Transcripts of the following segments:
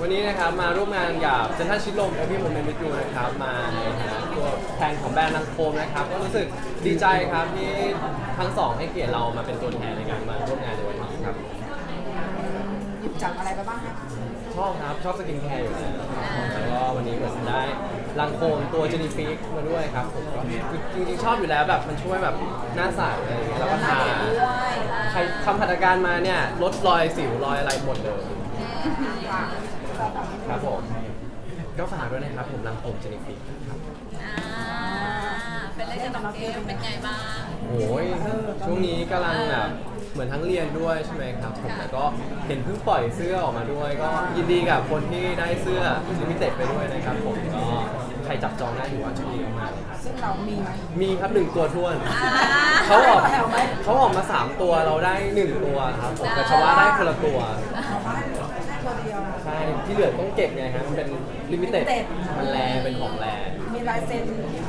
วันนี้นะครับมาร่วมงานกับเซนทรัลชิดลมเอพี่โมเมนต์วิจูนะครับมาในฐานะตัวแทนของแบรนด์นังโคมนะครับก็รู้สึกดีใจครับที่ทั้งสองให้เกียรติเรามาเป็นตัวแทนในการมาร่วมงานในวันนี้ครับหยิบจับอะไรไปบ้างคะชอบครับชอบสกินแคร์อยู่แล้วแล้วก็วันนี้เหมือนได้ลังโคมตัวเจนิฟิกมาด้วยครับผมก็จริงๆชอบอยู่แล้วแบบมันช่วยแบบหน้าใสอะไรอย่างเงี้ยแล้วก็ทาใครทำหัตถการมาเนี่ยลดรอยสิวรอยอะไรหมดเลยค่ะ ครับผมก็ฝากด้วยนะครับผมลังโคมเจนิฟิกครับอ่าเป็นเล่นกับน้องเกมเป็นไงบ้าง โอ้ยช่วงนี้กำลังแบบเหมือนทั้งเรียนด้วยใช่ไหมครับผมแล้วก็เห็นเพิ่งปล่อยเสื้อออกมาด้วย ก็ยินดีกับคนที่ได้เสื้อลิมิเต็ดไปด้วยนะครับผมก็ใครจับจองได้ถือว่าโชคดีมากๆเลยครับซึ่งเรามีไหม มีครับหนึ่งตัวท้วน อ่าเขาออกแถวไหมเขาออกมา3ตัวเราได้1ตัวครับผมแต่ชาวบ้านได้คนละตัว ที่เหลือต้องเก็บไงครับมันเป็นลิมิเต็ด limited มันแรเป็นของแรมีลายเซ็น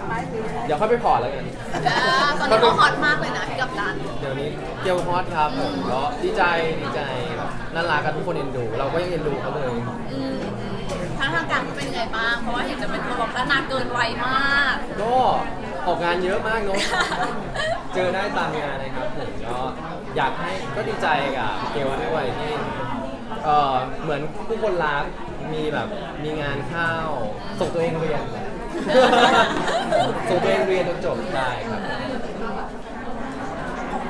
ไม้หรือเดี๋ยวค่อยไปขอแล้วกันอ่าตอนนี้เขาฮอตมากเลยนะพี่กับดัน เดี๋ยวนี้เกียวฮอตครับผมก็ดีใจดีใจแบบน่ารักกันทุกคนเอ็นดู เราก็ยังเอ็นดูเขาเลย อืมทางทางการเขาเป็นไงบ้าง เพราะว่าเห็นจะเป็นตัวแบบพัฒนาเกินวัยมาก ก็ออกงานเยอะมากเนอะเจอได้ตามงานนะครับผมก็อยากให้ก็ดีใจกับเกลด้วยที่ เออเหมือนผู้คนรักมีแบบมีงานเข้าส่งตัวเองเรียน ส่งตัวเองเรียนจนจบได้ครับ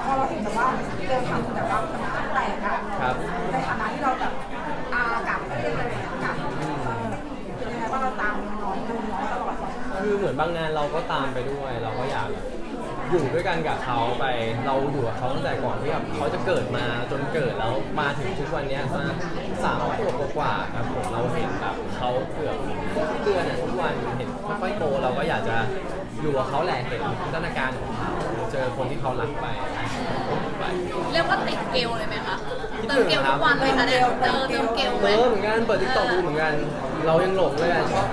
พอเราเห็นแต่ว่าเดินทำแต่ว่ามันแตกอะครับ ในฐานะที่เราแบบอากับไม่ได้เลยกับเป็นยังไงว่าเราตามน้องดูน้องตลอด คือเหมือนบางงานเราก็ตามไปด้วย เราก็อยาก อยู่ด้วยกันกับเขาไป เราอยู่กับเขาตั้งแต่ก่อนที่แบบเขาจะเกิดมาจนเกิดแล้วมาถึงทุกวันเนี้ยมาสามขวบกว่าๆครับผมเราเห็นแบบเขาเกือบทุกเดือนอะทุกวันเห็นค่อยๆโตเราก็อยากจะอยู่กับเขาแหละเห็นพัฒนาการของเขาเจอคนที่เขารักไปไป เรียกว่าติดเกลเลยไหมคะเติมเกลทุกวันเลยคะเนี่ยเติมเติมเกลไหเอมอเหมือนกันเปิดทิกตอกดูเหมือนกัน เรายังหลงเลยอะชอบ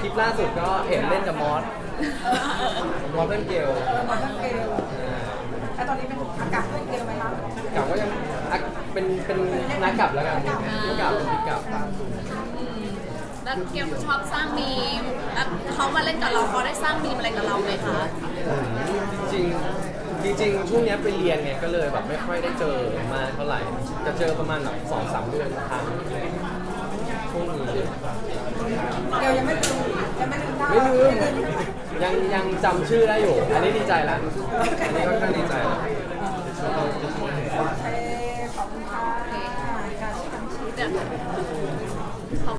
คลิปล่าสุดก็เห็นเล่นกับมอสมอ สเล่นเกลเออมาทั้งเกลแล้วตอนนี้เป็นอากาศเป็นเกลไหมคะกลับก็ยังอะเป็นเป็นนักกลับแล้วกันนักกลับเป็นพิกลับแล้วเกลชอบสร้างมีมแล้วเขามาเล่นกับเราเขาได้สร้างมีมอะไรกับเราไหมคะจริงจริงๆช่วงเนี้ยไปเรียนไงก็เลยแบบไม่ค่อยได้เจอมาเท่าไหร่ จะเจอประมาณแบบสองสามเดือนครั้งช่วงนี้ เกลยังไม่ ไม่ลืมยังยังจำชื่อได้อยู่ อันนี้ดีใจละอันนี้ค่อนข้างดีใจละโอเคขอบคุณค่ะการที่ทำชีเดี๋ยว